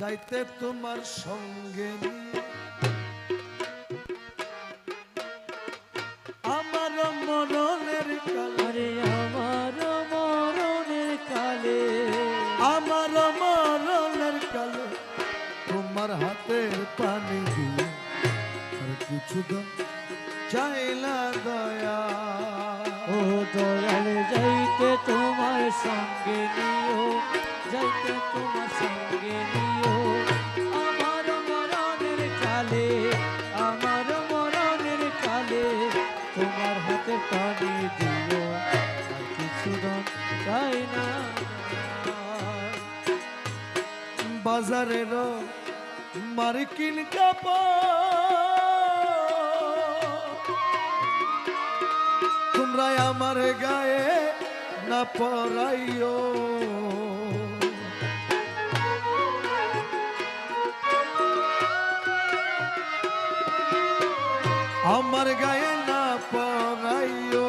যাইতে তোমার সঙ্গে আমার মরণের কালে। আমার মরণের কালে। আমার মরণের কালে তোমার হাতের পানি দিয়ে আর কিছু দাম চাইলা দয়া। ও দয়াল যাইতে তোমার সঙ্গে নিও যাইতে তোমার সঙ্গে নিও আমার মরণের কালে তোমার হাতে পানি দিও। আর কিছু চাই না? বাজারের মার্কিন কাপড়। তোমরা আমার গায়ে না পরাইও। আমার গায়ে না পরাইও।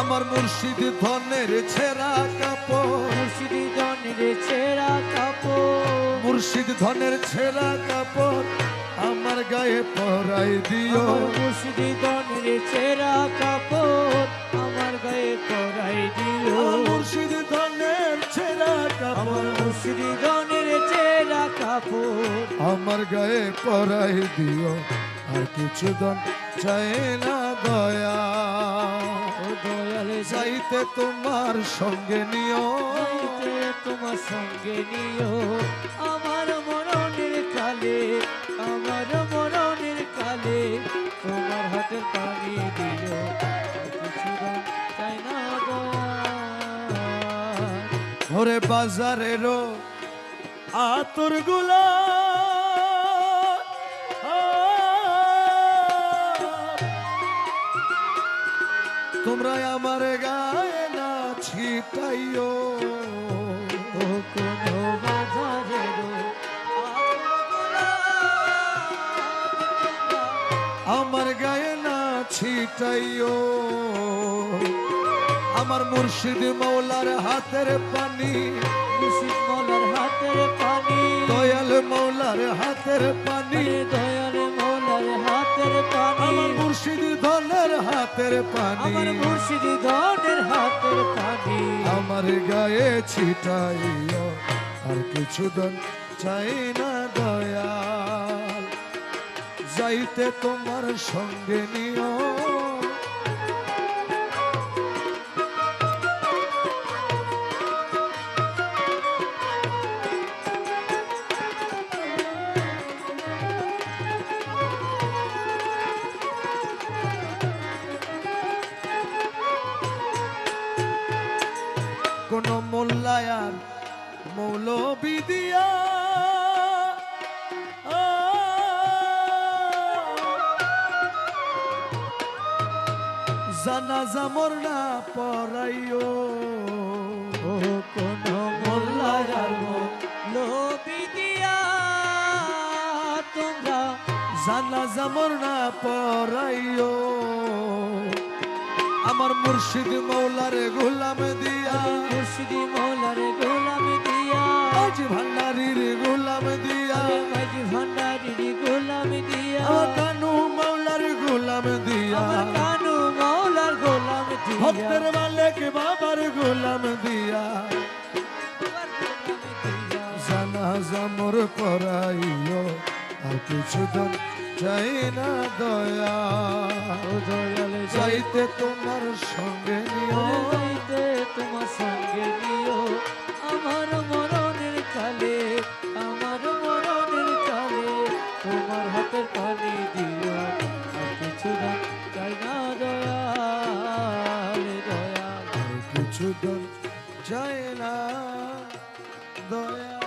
আমার মুর্শিদ ধনের ছেঁড়া কাপড়। মুর্শিদি জনের ছেঁড়া কাপড়। মুর্শিদ ধনের ছেঁড়া কাপড় আমার গায়ে পরাই দিও। মুর্শিদি জনের ছেঁড়া কাপড় আমার গায়ে পরাই দিও। মুর্শিদ ধনের ছেঁড়া আমার কাপড় মুর্শিদি জনের ছেঁড়া কাপড়। আমার গায়ে পরাই দিও। আর কিছু দন চাই না দয়া। দয়াল যাইতে তোমার সঙ্গে নিও। তোমার সঙ্গে নিও। আমার মরণের কালে আমার মরণের কালে তোমার হাতের পানি দিও। ওরে বাজারেরও আতরগুলা তোমরা আমার গায়ে না ছিটাইও। কোনো আমার গায়ে না ছিটাইও। আমার মুর্শিদ মৌলার হাতের পানি মুর্শিদ মৌলার হাতের পানি দয়াল মৌলার হাতের পানি। পানি। আমার মুর্শিদি ধনের হাতের পানি। আমার গায়ে ছিটাইও আর কিছু দন চাই না দয়াল। যাইতে তোমার সঙ্গে নিও মোল্লায়ার মৌলবি দিয়া। জানাজা মোর না পড়াইও কোন মোল্লার লোবি দিয়া। তোমরা জানাজা মোর না পড়াইও আমার মুর্শিদ মৌলার গোলাম দিয়া। জানাজা মোর পড়াইও আর কিছু দন চাই না দয়া দয়াল। চাইতে তোমার সঙ্গে নিও। তোমার সঙ্গে নিও। আমার মরণের কালে আমার মরণের কালে তোমার হাতের পানি দিও। আর কিছু না চাই না দয়াল দয়া আর কিছু দন চাই না দয়া